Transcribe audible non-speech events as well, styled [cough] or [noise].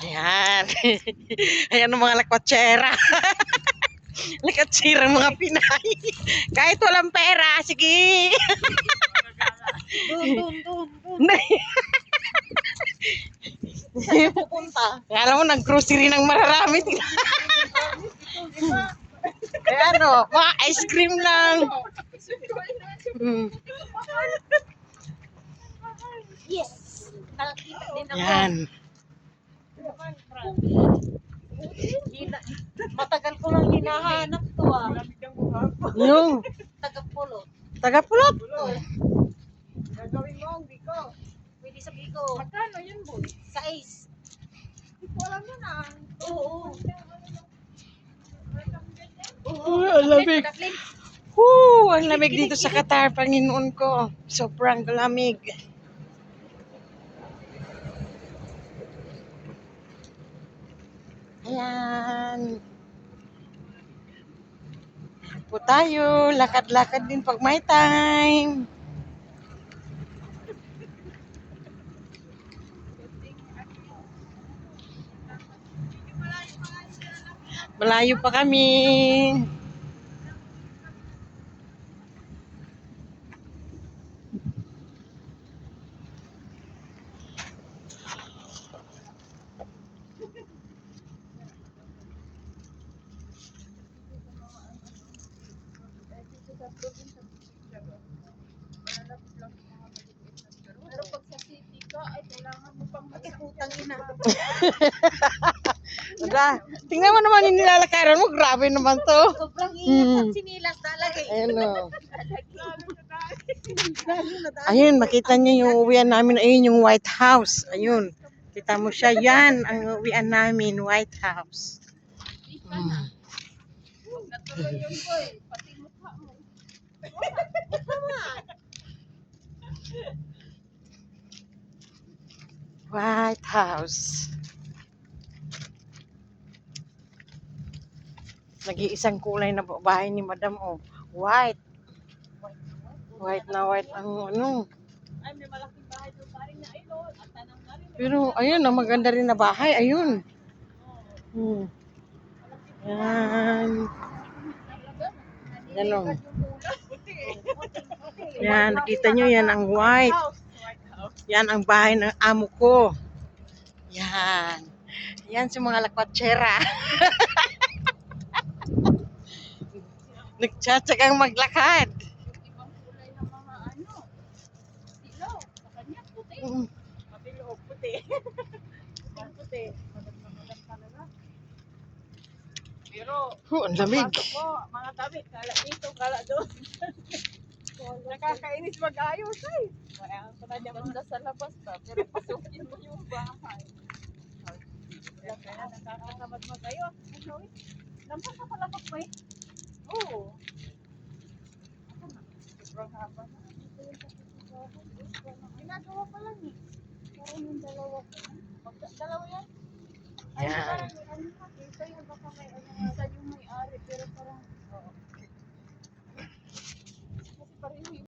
Ayan. [laughs] Ayan ang mga lakwatsera. Lakatsira [laughs] mga Pinay. [laughs] Kahit walang pera, sige. Dun, dun, dun. Saan pupunta? Kaya mo, nag-grocery ng mararami. Kaya ano, mga ice cream lang. Mm. Yes! Nakakita din ako. Yan. Matagal ko lang hinahanap to ah. Yung Tagapulot. taga-pulot. Gagawin mo ang biko. Pwede sa biko. Magkano yun, boy? Sa ace. Hindi ko alam yun ah. Oo. Oo. Uy, ang lamig. Woo, ang lamig dito sa Qatar, Panginoon ko. Sobrang lamig. Ayan. Ayan po tayo. Lakad-lakad din pag may time. Malayo pa kami. Pero pag sa city ka, ay kailangan mo pang makikutang ina. [laughs] Wala. Tingnan mo naman yung nilalakaran mo. Grabe naman to. Sobrang ingat Hmm. at sinilas talaga. eh. Ayun o. Ayun, makita niyo yung uwian namin. Ayun yung White House. Ayun. Kita mo siya. Yan ang uwian namin. White House. Mm. Natuloy yun, boy. Pati mukha mo. White House. Nag-iisang kulay na bahay ni Madam oh. White. White na white ang ano. Ay, may malaking bahay doon pa rin na ayun. At tanang na rin. Pero ayun, ang maganda rin na bahay. Ayun. Hmm. Yan. O. Yan, nakita nyo yan ang white. Yan ang bahay ng amo ko. Yan. Yan sa mga lakwatsera. [laughs] Nagtsatsagang maglakad. Mm. Pero, Oh, ang lamig. mga damit, kala dito, kala doon. [laughs] Nakakainis mag-ayos ay. Kaya ko na niya basta sa labas pa, pero pasukin mo yung bahay. Kaya nakakatamad mag-ayos. Ano eh? Lampas na pala pa eh. Oo. Sobrang haba na. Ginagawa pa lang eh. Parang yung dalawa ko. Mag- Dalawa yan? Ay,